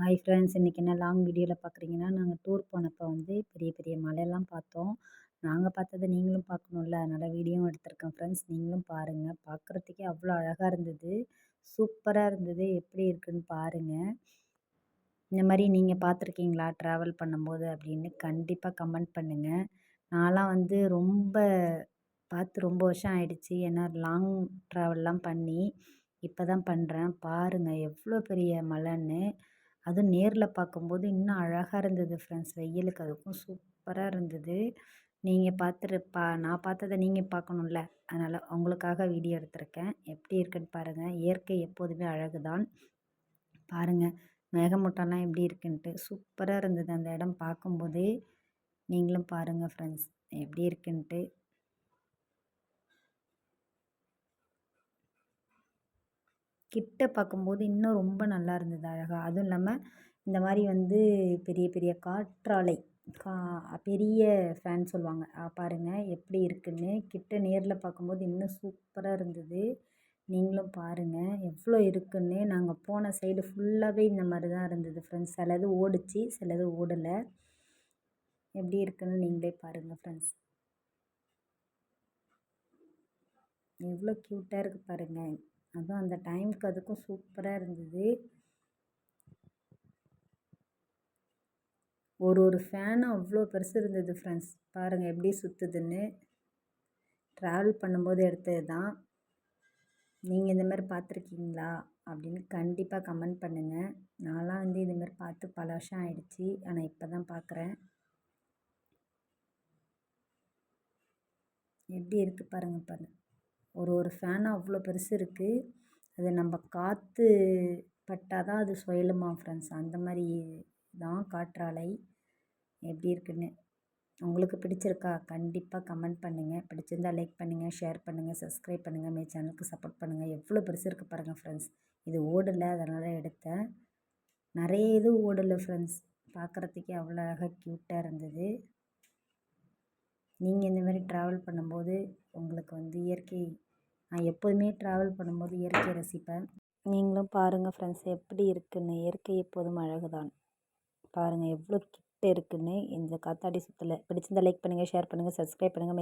Hi friends இன்றைக்கி என்ன long வீடியோவில் பார்க்குறீங்கன்னா நாங்கள் டூர் போனப்போ வந்து பெரிய பெரிய மலையெல்லாம் பார்த்தோம். நாங்கள் பார்த்தத நீங்களும் பார்க்கணுல்ல அதனால் வீடியோவும் எடுத்திருக்கேன் ஃப்ரெண்ட்ஸ் நீங்களும் பாருங்கள் பார்க்குறதுக்கே அவ்வளோ அழகாக இருந்தது. சூப்பராக இருந்தது. எப்படி இருக்குன்னு பாருங்கள் இந்த மாதிரி நீங்கள் பார்த்துருக்கீங்களா? ட்ராவல் பண்ணும்போது அப்படின்னு கண்டிப்பாக கமெண்ட் பண்ணுங்கள் நான்லாம் வந்து ரொம்ப பார்த்து ரொம்ப வருஷம் ஆயிடுச்சு. ஏன்னா லாங் ட்ராவல்லாம் பண்ணி இப்போ தான் பண்ணுறேன் பாருங்கள் எவ்வளோ பெரிய மலைன்னு. அதுவும் நேரில் பார்க்கும்போது இன்னும் அழகாக இருந்தது ஃப்ரெண்ட்ஸ் வெயிலுக்கு அதுக்கும் சூப்பராக இருந்தது. நீங்கள் பார்த்துரு பா நான் பார்த்தத நீங்கள் பார்க்கணும்ல அதனால் உங்களுக்காக வீடியோ எடுத்திருக்கேன். எப்படி இருக்குன்னு பாருங்கள் இயற்கை எப்போதுமே அழகு தான் பாருங்கள் மேகமூட்டம்லாம் எப்படி இருக்குன்ட்டு சூப்பராக இருந்தது அந்த இடம் பார்க்கும்போதே நீங்களும் பாருங்கள் ஃப்ரெண்ட்ஸ் எப்படி இருக்குன்ட்டு. கிட்ட பார்க்கும்போது இன்னும் ரொம்ப நல்லா இருந்தது அழகாக அதுவும் இல்லாமல் இந்த மாதிரி வந்து பெரிய பெரிய காற்றாலை கா பெரிய ஃபேன் சொல்லுவாங்க. பாருங்கள் எப்படி இருக்குன்னு கிட்ட நேரில் பார்க்கும்போது இன்னும் சூப்பராக இருந்தது. நீங்களும் பாருங்கள் எவ்வளோ இருக்குன்னு. நாங்கள் போன சைடு ஃபுல்லாகவே இந்த மாதிரி தான் இருந்தது ஃப்ரெண்ட்ஸ் சிலது ஓடிச்சு சிலது ஓடலை. எப்படி இருக்குன்னு நீங்களே பாருங்கள் ஃப்ரெண்ட்ஸ் எவ்வளோ க்யூட்டாக இருக்குது பாருங்கள் அதுவும் அந்த டைமுக்கு அதுக்கும் சூப்பராக இருந்தது. ஒரு ஒரு ஃபேனும் அவ்வளோ பெருசு இருந்தது ஃப்ரெண்ட்ஸ் பாருங்கள் எப்படி சுற்றுதுன்னு ட்ராவல் பண்ணும்போது எடுத்தது தான். நீங்கள் இந்த மாதிரி பார்த்துருக்கீங்களா? அப்படின்னு கண்டிப்பாக கமெண்ட் பண்ணுங்கள் நான்லாம் வந்து இதுமாரி பார்த்து பல வருஷம் ஆயிடுச்சு. ஆனால் இப்போ தான் பார்க்குறேன். எப்படி இருக்குது பாருங்கள் பாருங்கள் ஒரு ஒரு ஃபேனும் அவ்வளோ பெருசு இருக்குது அது நம்ம காற்று பட்டால் தான் அது சுயலுமா ஃப்ரெண்ட்ஸ் அந்த மாதிரி தான் காற்றாலை எப்படி இருக்குன்னு. உங்களுக்கு பிடிச்சிருக்கா? கண்டிப்பாக கமெண்ட் பண்ணுங்கள் பிடிச்சிருந்தால் லைக் பண்ணுங்கள் ஷேர் பண்ணுங்கள் சப்ஸ்கிரைப் பண்ணுங்கள் மே சேனலுக்கு சப்போர்ட் பண்ணுங்கள் எவ்வளோ பெருசு இருக்குது பாருங்கள் ஃப்ரெண்ட்ஸ் இது ஓடலை அதனால் எடுத்தேன். நிறைய இது ஓடலை ஃப்ரெண்ட்ஸ் பார்க்குறதுக்கே அவ்வளோ அழகாக க்யூட்டாக இருந்தது. நீங்கள் இந்த மாதிரி ட்ராவல் பண்ணும்போது உங்களுக்கு வந்து இயற்கை நான் எப்போதுமே ட்ராவல் பண்ணும்போது இயற்கையை ரசிப்பேன். நீங்களும் பாருங்கள் ஃப்ரெண்ட்ஸ் எப்படி இருக்குன்னு. இயற்கை எப்போதும் அழகு தான் பாருங்கள் எவ்வளோ கிட்ட இருக்குன்னு. இந்த காத்தாடி சுற்றலை பிடிச்சிருந்தால் லைக் பண்ணுங்கள் ஷேர் பண்ணுங்கள் சப்ஸ்கிரைப் பண்ணுங்கள்